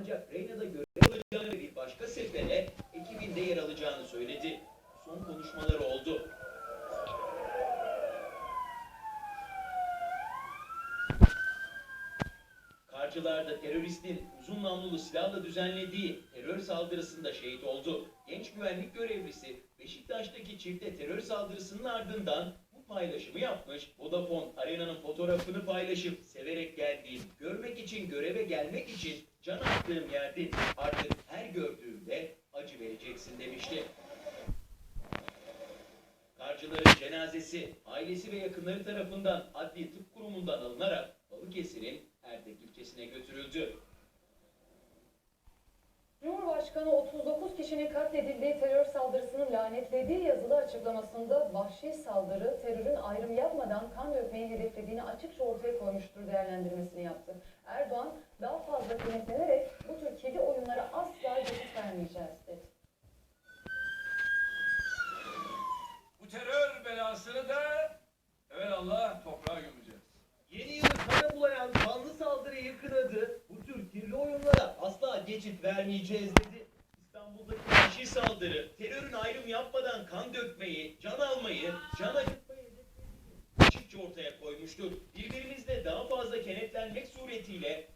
Ancak Reyna'da görev alacağını ve bir başka sefere ekibinde yer alacağını söyledi. Son konuşmaları oldu. Karcılar'da teröristin uzun namlulu silahla düzenlediği terör saldırısında şehit oldu. Genç güvenlik görevlisi Beşiktaş'taki çifte terör saldırısının ardından bu paylaşımı yapmış. Vodafone Arena'nın fotoğrafını paylaşıp severek geldiğim, görmek için göreve gelmek için can attığım yerde artık her gördüğümde acı vereceksin demişti. Karcıların cenazesi ailesi ve yakınları tarafından adli tıp kurumundan alınarak Balıkesir'in Erdek ilçesine götürüldü. Cumhurbaşkanı 39 kişinin katledildiği terör saldırısının lanetlediği yazılı açıklamasında vahşi saldırı terörün ayrım yapmadan kan dökmeyi hedeflediğini açıkça ortaya koymuştur değerlendirmesini yaptı. Erdoğan daha fazla kenetlenerek bu tür kirli oyunlara asla geçit vermeyeceğiz dedi. Bu terör belasını da Allah toprağa gömeceğiz. Yeni yılı kana bulayan kanlı saldırıyı kınadı. Bu tür kirli oyunlara asla geçit vermeyeceğiz dedi. İstanbul'daki vahşi saldırı, terörün ayrım yapmadan kan dökmeyi, can almayı, can acıtmayı açıkça ortaya koymuştur. Birbirimizle daha fazla kenetlenmek suretiyle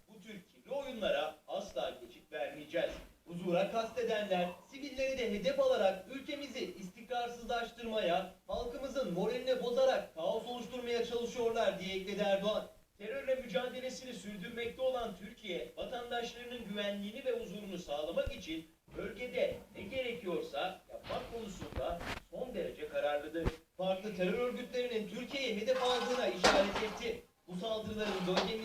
oyunlara asla geçit vermeyeceğiz. Huzura kastedenler, sivilleri de hedef alarak ülkemizi istikrarsızlaştırmaya, halkımızın moralini bozarak kaos oluşturmaya çalışıyorlar diye ekledi Erdoğan. Terörle mücadelesini sürdürmekte olan Türkiye, vatandaşlarının güvenliğini ve huzurunu sağlamak için bölgede ne gerekiyorsa yapmak konusunda son derece kararlıdır. Farklı terör örgütlerinin Türkiye'yi hedef aldığına işaret etti. Bu saldırıların yaşanan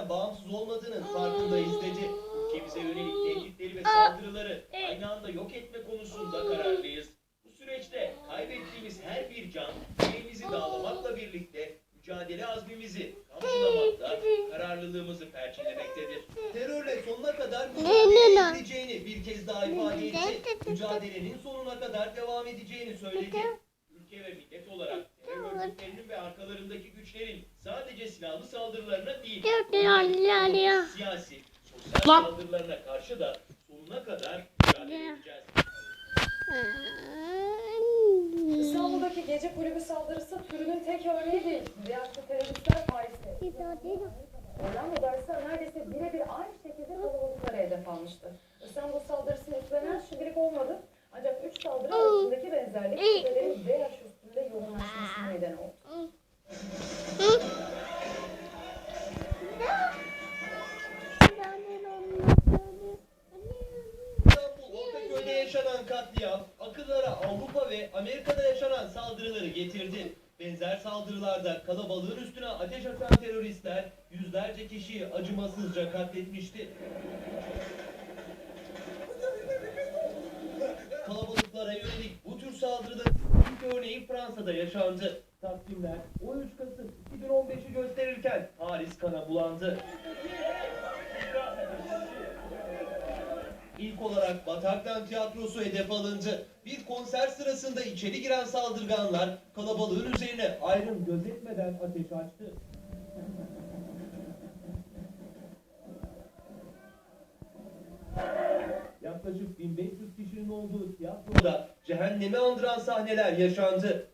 hadiselerden bağımsız olmadığının farkındayız dedi. Ülkemize yönelik tehditleri ve saldırıları aynı anda yok etme konusunda kararlıyız. Bu süreçte kaybettiğimiz her bir can, yüreğimizi dağlamakla birlikte mücadele azmimizi kamçılamakta, kararlılığımızı perçinlemektedir. Terörle sonuna kadar mücadele edeceğini bir kez daha ifade etti. Mücadelenin sonuna kadar devam edeceğini söyledi. Ülke ve millet olarak terör örgütlerinin arkalarındaki güçlerin sadece silahlı saldırılarına değil, siyasi, sosyal Lan. saldırılarına karşı da sonuna kadar mücadele edeceğiz. İstanbul'daki gece kulübü saldırısı türünün tek örneği değil. Riyad'da teröristler Paris'te. Avrupa ve Amerika'da yaşanan saldırıları getirdi. Benzer saldırılarda kalabalığın üstüne ateş atan teröristler yüzlerce kişiyi acımasızca katletmişti. Kalabalıklara yönelik bu tür saldırıların ilk örneği Fransa'da yaşandı. Takvimler 13 Kasım 2015'i gösterirken Paris kana bulandı. İlk olarak Bataklan Tiyatrosu hedef alındı. Bir konser sırasında içeri giren saldırganlar kalabalığın üzerine ayrım gözetmeden ateş açtı. Yaklaşık 1500 kişinin olduğu tiyatroda cehennemi andıran sahneler yaşandı.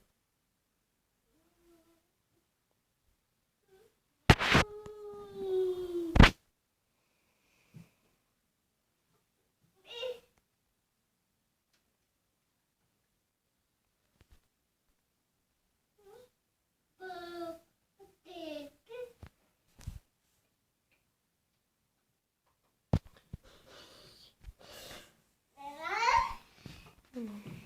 음.